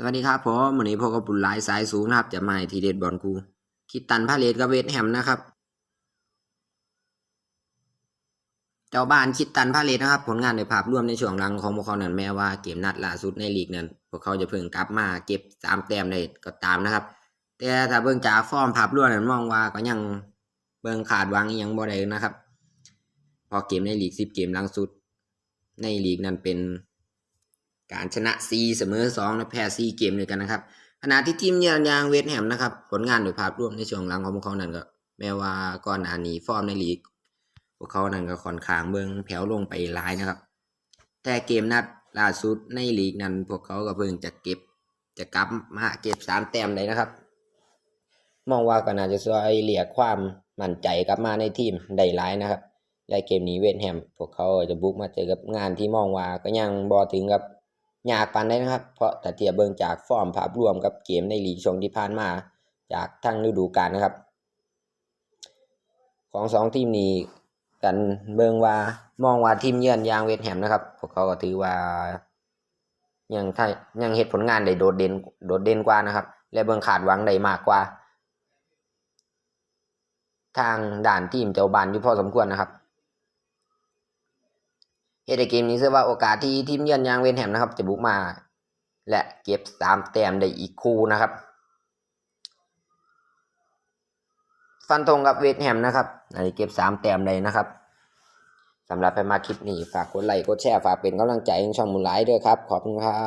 สวัสดีครับผมวันนี้พบกับบุญหลายสายสูงนะครับ จะมาทีเด็ดบอลกูคิดตันพาเลตกับเวสแฮมนะครับ เจ้าบ้านคิดตันพาเลตนะครับ ผลงานในภาพรวมในช่วงหลังของพวกเขานั้นแม้ว่าเกมนัดล่าสุดในลีกนั้น พวกเขาจะเพิ่งกลับมาเก็บสามแต้มได้ก็ตามนะครับ แต่ถ้าเบิ่งจากฟอร์มภาพรวมนั้นมองว่าก็ยังเบิ่งขาดหวังยังบ่ได้นะครับ พอเกมในลีกสิบเกมหลังสุด ในลีกนั้นเป็น การชนะ 4 เสมอ2และแพ้ 4 เกมด้วยกันนะครับขณะที่ทีมเยือนอย่างเวสต์แฮมนะครับ ผลงานโดยภาพรวมในช่วงหลังของพวกเขานั้นก็ แม้ว่าก่อนหน้านี้ฟอร์มในลีก พวกเขานั้นก็ค่อนข้างเบิ่งแผ่วลงไปหลายนะครับ แต่เกมนัดล่าสุดในลีกนั้น พวกเขาก็เพิ่งจะเก็บจะกลับมาเก็บสามแต้มเลยนะครับ มองว่าก็น่าจะช่วยเรียกความมั่นใจกลับมาในทีมได้หลายนะครับและเกมนี้เวสต์แฮมพวกเขาจะบุกมาเจอกับงานที่มองว่าก็ยังบ่ถึงกับ ยากปานใดนะครับ เพราะถ้าเทียบเบิ่งจากฟอร์มภาพรวมกับเกมในลีกช่วงที่ผ่านมา จากทั้งฤดูกาลนะครับ ของสองทีมนี้กันเบิ่งว่ามองว่าทีมเยือนยางเวสแฮมนะครับ พวกเขาก็ถือว่ายังถ้ายังเฮ็ดผลงานได้โดดเด่นโดดเด่นกว่านะครับ และเบิ่งขาดหวังได้มากกว่า ทางด่านทีมเจ้าบ้านอยู่พอสมควรนะครับ เฮดในเกมนี้เชื่อว่าโอกาสที่ทีมเยือนยางเวนแฮมนะครับ จะบุกมา และเก็บสามแต้มได้อีกคู่นะครับ ฟันธงกับเวสแฮมนะครับอันนี้เก็บสามแต้มเลยนะครับสำหรับไปมาคลิปนี้ ฝากกดไลค์กดแชร์ฝากเป็นกำลังใจให้ช่องมูลไลท์ด้วยครับ ขอบคุณครับ